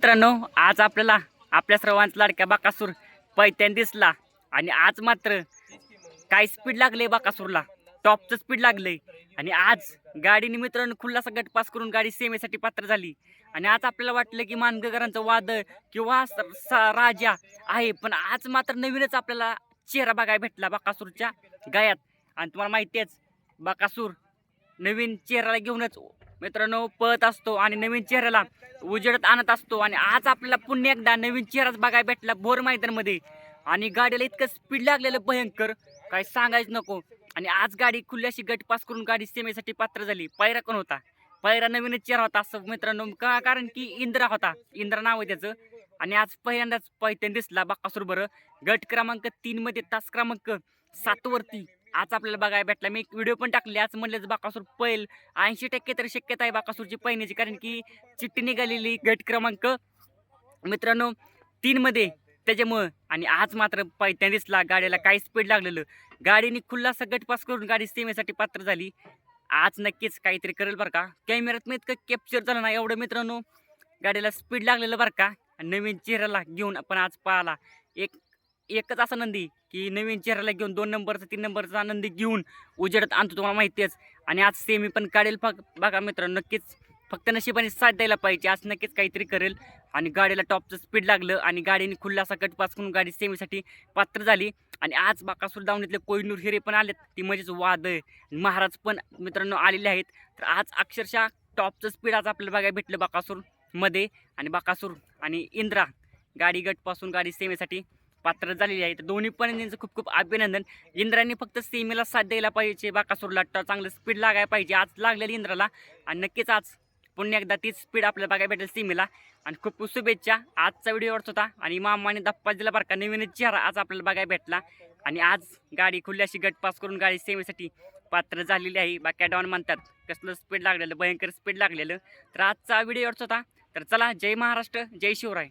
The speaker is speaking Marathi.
मित्रांनो आज आपल्याला आपल्या सर्वांचा लाडक्या बाकासूर पैत्यान दिसला. आणि आज मात्र काय स्पीड लागले बाकासूरला? टॉपचं स्पीड लागलंय. आणि आज गाडीने मित्रांनो खुल्लासा गट पास करून गाडी सेमेसाठी पात्र झाली. आणि आज आपल्याला वाटलं की मानगकरांचं वाद किंवा राजा आहे पण आज मात्र नवीनच आपल्याला चेहरा बघायला भेटला बाकासूरच्या गायात आणि तुम्हाला माहिती आहेच बाकासूर नवीन चेहऱ्याला घेऊनच मित्रांनो पळत असतो आणि नवीन चेहऱ्याला उजेडत आणत असतो. आणि आज आपल्याला पुन्हा एकदा नवीन चेहराच बघायला भेटला बोर मैदानमध्ये. आणि गाडीला इतकं स्पीड लागलेलं भयंकर काय सांगायचं नको. आणि आज गाडी खुल्याशी गट पास करून गाडी सेमेसाठी पात्र झाली. पायरा कोण होता? पायरा नवीनच चेहरा होता असं मित्रांनो का? कारण की इंद्रा होता. इंद्रा नाव आहे त्याचं. आणि आज पहिल्यांदाच पैत्यान दिसला बाकासूर बरं. गट क्रमांक तीन मध्ये तास क्रमांक सातवरती आज आपल्याला बघायला भेटला. मी एक व्हिडिओ पण टाकले. आज म्हणलं बाकासूर पैल ऐंशी टक्के तरी शक्यता आहे बाकासूरची पहिण्याची कारण की चिठ्ठी निघालेली गट क्रमांक. मित्रांनो तीनमध्ये त्याच्यामुळं आणि आज मात्र पैत्या दिसला गाडीला काही स्पीड लागलेलं. गाडीने खुल्लासा गट पास करून गाडी सेमेसाठी पात्र झाली. आज नक्कीच काहीतरी करेल बरं का? कॅमेऱ्यात मी इतकं कॅप्चर झालं ना एवढं मित्रांनो. गाडीला स्पीड लागलेलं बरं का? नवीन चेहऱ्याला घेऊन आपण आज पाहिला. एक एकच असा नंदी की नवीन चेहऱ्याला घेऊन दोन नंबरचा तीन नंबरचा नंदी घेऊन उजेडत आणतो तुम्हाला माहिती आहेच. आणि आज सेमी पण काढेल फक बघा मित्रांनो नक्कीच फक्त नशिबाने साथ द्यायला पाहिजे आज नक्कीच काहीतरी करेल. आणि गाडीला टॉपचं स्पीड लागलं आणि गाडीने खुल्लासा कट पास करून गाडी सेमीसाठी पात्र झाली. आणि आज बाकासूर दावणीतले कोहिनूर हिरे पण आलेत. ती म्हणजेच वादळ महाराज पण मित्रांनो आलेले आहेत. तर आज अक्षरशः टॉपचं स्पीड आज आपल्याला बघायला भेटलं बाकासूरमध्ये. आणि बाकासूर आणि इंद्रा गाडी गटपासून गाडी सेमीसाठी पात्र झालेली आहे तर दोन्ही पण यांचं खूप खूप अभिनंदन. इंद्राने फक्त सीमेला साथ द्यायला पाहिजे. बाकासूरला ट- चांगलं स्पीड लागायला पाहिजे. आज लागलेली इंद्राला. आणि नक्कीच आज पुन्हा एकदा तीच स्पीड आपल्याला बघायला भेटेल सीमेला. आणि खूप शुभेच्छा. आजचा व्हिडिओ आवडत होता आणि मामाने दप्पा दिला बरं का. नवीनच चेहरा आज आपल्याला बघायला भेटला. आणि आज गाडी खुल्ली अशी गटपास करून गाडी सेवेसाठी पात्र झालेली आहे. बाकी डॉन म्हणतात कसलं स्पीड लागलेलं? भयंकर स्पीड लागलेलं. तर आजचा व्हिडिओ आवडत होता तर चला जय महाराष्ट्र जय शिवराय.